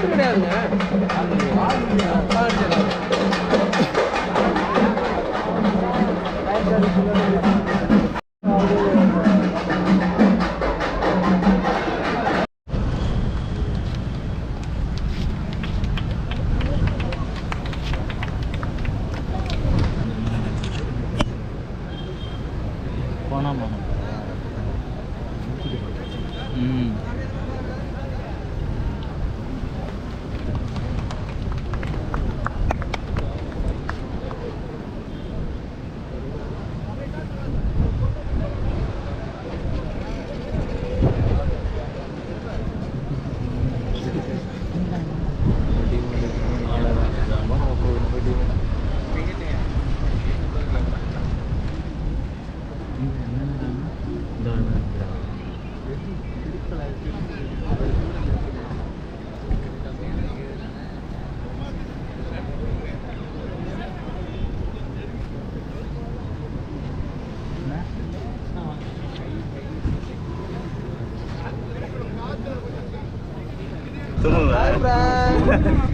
வாட்டு கிடையாதுங்க போனா. போனோம் ம்.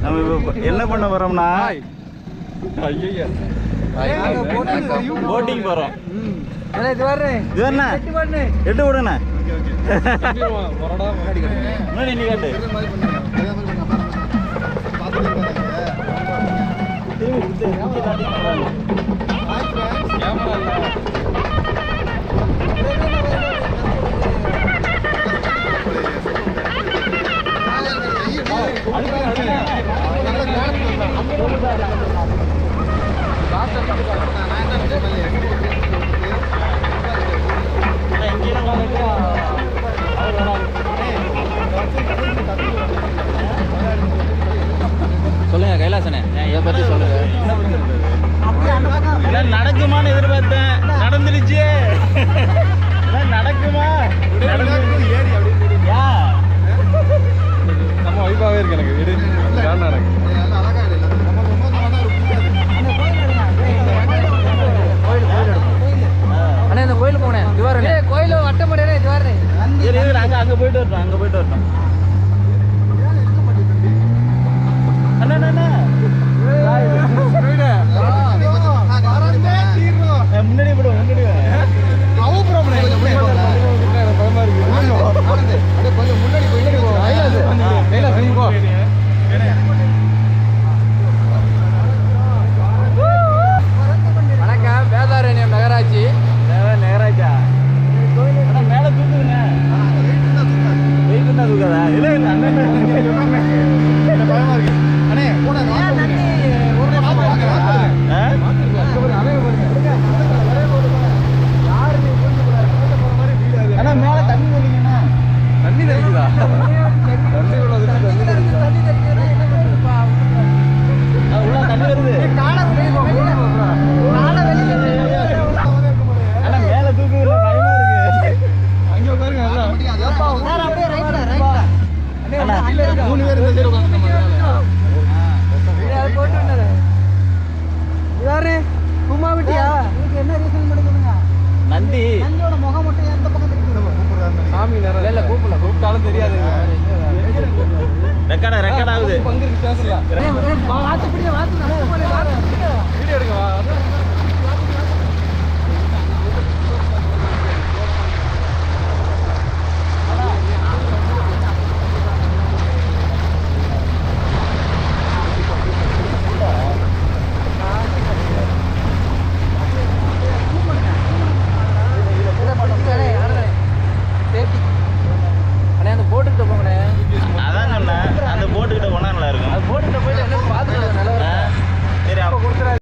நம்ம இப்போ என்ன பண்ண போறோம்னா போட்டிங் போறோம் இது வரேன் இது சொல்லுங்க கைலாசனே. இதை பத்தி சொல்லுங்க. நடக்குமான்னு எதிர்பார்த்தேன். நடந்துருச்சு நடக்கும்? யாரு குமா விட்டியா என்ன ரீசன் பண்ணுங்க நந்தி முகம் மட்டும் எந்த பக்கம் தெரியுது சாமி நேரம் இல்ல கூப்பிடல கூப்பிட்டாலும் தெரியாது ரெக்கார்ட் ரெக்கார்ட் ஆகுது பங்கு வாத்து பிடிக்க வாத்து